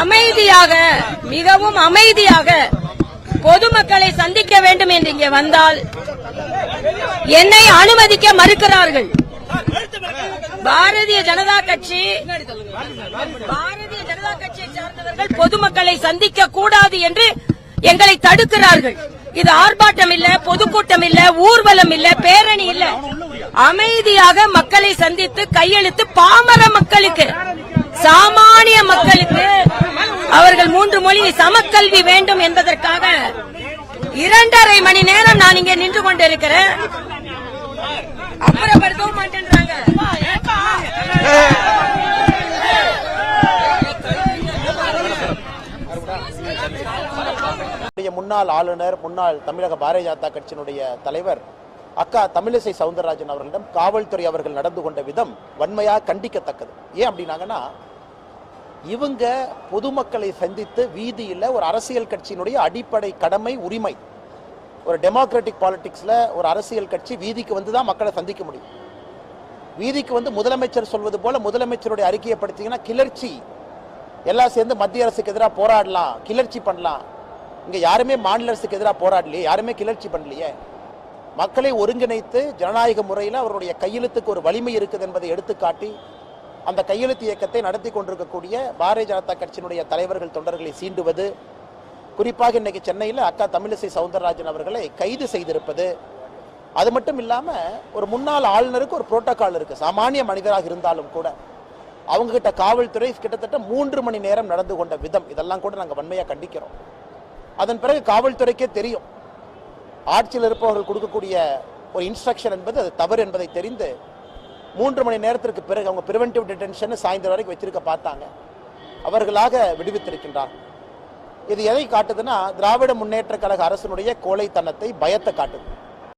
அமைதியாக மிகவும் அமைதியாக பொதுமக்களை சந்திக்க வேண்டும் என்று இங்கே வந்தால் என்னை அனுமதிக்க மறுக்கிறார்கள். பாரதிய ஜனதா கட்சி பாரதிய ஜனதா கட்சியை சார்ந்தவர்கள் பொதுமக்களை சந்திக்க கூடாது என்று எங்களை தடுக்கிறார்கள். இது ஆர்ப்பாட்டம் இல்ல பொதுக்கூட்டம் இல்ல ஊர்வலம் இல்ல பேரணி இல்ல. அமைதியாக மக்களை சந்தித்து கையெழுத்து பாமர மக்களுக்கு சாமானிய மக்களுக்கு மூன்று மொழி சமக்கல்வி வேண்டும் என்பதற்காக இரண்டரை மணி நேரம் நான் இங்கே நின்று கொண்டிருக்கிறேன். அப்புறப்படுத்தவும் மாட்டேன்றாங்க. முன்னாள் ஆளுநர் முன்னாள் தமிழக பாரதிய ஜனதா கட்சியினுடைய தலைவர் அக்கா தமிழிசை சவுந்தரராஜன் அவர்களிடம் காவல்துறை அவர்கள் நடந்து கொண்ட விதம் வன்மையாக கண்டிக்கத்தக்கது. ஏன் அப்படின்னாங்கன்னா இவங்க பொதுமக்களை சந்தித்து வீதியில் ஒரு அரசியல் கட்சியினுடைய அடிப்படை கடமை உரிமை. ஒரு டெமோக்ராட்டிக் பாலிட்டிக்ஸில் ஒரு அரசியல் கட்சி வீதிக்கு வந்து தான் மக்களை சந்திக்க முடியும். வீதிக்கு வந்து முதலமைச்சர் சொல்வது போல் முதலமைச்சருடைய அறிக்கையை படுத்திங்கன்னா கிளர்ச்சி. எல்லாம் சேர்ந்து மத்திய அரசுக்கு எதிராக போராடலாம் கிளர்ச்சி பண்ணலாம். இங்கே யாருமே மாநில அரசுக்கு எதிராக போராடலையே யாருமே கிளர்ச்சி பண்ணலையே. மக்களை ஒருங்கிணைத்து ஜனநாயக முறையில் அவருடைய கையெழுத்துக்கு ஒரு வலிமை இருக்குது என்பதை எடுத்துக்காட்டி அந்த கையெழுத்து இயக்கத்தை நடத்தி கொண்டிருக்கக்கூடிய பாரதிய ஜனதா கட்சியினுடைய தலைவர்கள் தொண்டர்களை சீண்டுவது குறிப்பாக இன்றைக்கு சென்னையில் அக்கா தமிழிசை சவுந்தரராஜன் அவர்களை கைது செய்திருப்பது அது மட்டும் இல்லாமல் ஒரு முன்னாள் ஆளுநருக்கு ஒரு புரோட்டோக்கால் இருக்குது சாமானிய மனிதராக இருந்தாலும் கூட அவங்கக்கிட்ட காவல்துறை கிட்டத்தட்ட மூன்று மணி நேரம் நடந்து கொண்ட விதம். இதெல்லாம் கூட நாங்கள் வன்மையாக கண்டிக்கிறோம். அதன் பிறகு காவல்துறைக்கே தெரியும். ஆட்சியில் இருப்பவர்கள் கொடுக்கக்கூடிய ஒரு இன்ஸ்ட்ரக்ஷன் என்பது அது தவறு என்பதை தெரிந்து மூன்று மணி நேரத்திற்கு பிறகு அவங்க பிரிவென்டிவ் டிடென்ஷன் சாயந்தரம் வரைக்கும் வச்சிருக்க பார்த்தாங்க. அவர்களாக விடுவித்திருக்கின்றார். இது எதை காட்டுதுன்னா திராவிட முன்னேற்ற கழக அரசினுடைய கோழைத்தனத்தை பயத்தை காட்டுது.